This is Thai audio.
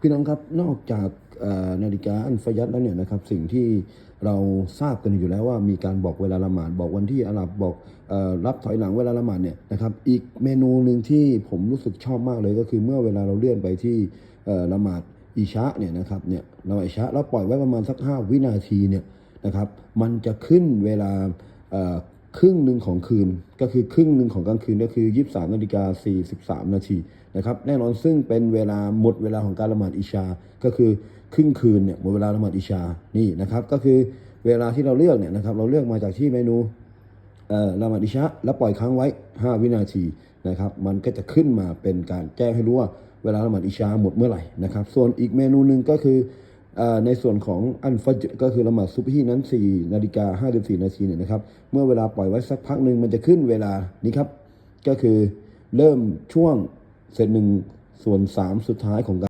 พี่น้องครับนอกจากนาฬิกาอันฟยัดแล้วเนี่ยนะครับสิ่งที่เราทราบกันอยู่แล้วว่ามีการบอกเวลาละหมาดบอกวันที่อาหรับบอกอรับถอยหลังเวลาละหมาดเนี่ยนะครับอีกเมนูหนึ่งที่ผมรู้สึกชอบมากเลยก็คือเมื่อเวลาเราเลื่อนไปที่ละหมาดอิชะเนี่ยนะครับเนี่ยละหมาดอิชะแล้วปล่อยไว้ประมาณสัก 5 วินาทีเนี่ยนะครับมันจะขึ้นเวลา ครึ่งหนึ่งของคืนก็คือครึ่งหนึ่งของกลางคืนก็คือ 23นาฬิกา43 นาทีนะครับแน่นอนซึ่งเป็นเวลาหมดเวลาของการละหมาดอิชา ก็คือครึ่งคืนเนี่ยหมดเวลาละหมาดอิชานี่นะครับก็คือเวลาที่เราเลือกเนี่ยนะครับเราเลือกมาจากที่เมนูละหมาดอิชาแล้วปล่อยค้างไว้ 5 วินาทีนะครับมันก็จะขึ้นมาเป็นการแจ้งให้รู้ว่าเวลาละหมาดอิชาหมดเมื่อไหร่นะครับส่วนอีกเมนูหนึ่งก็คือ ในส่วนของอันฟัจก็คือละหมาดซุบฮีนั้น4นาฬิกา54นาทีเนี่ยนะครับ เมื่อเวลาปล่อยไว้สักพักหนึ่งมันจะขึ้นเวลานี้ครับ ก็คือเริ่มช่วงเศษหนึ่งส่วน 3 สุดท้ายของการ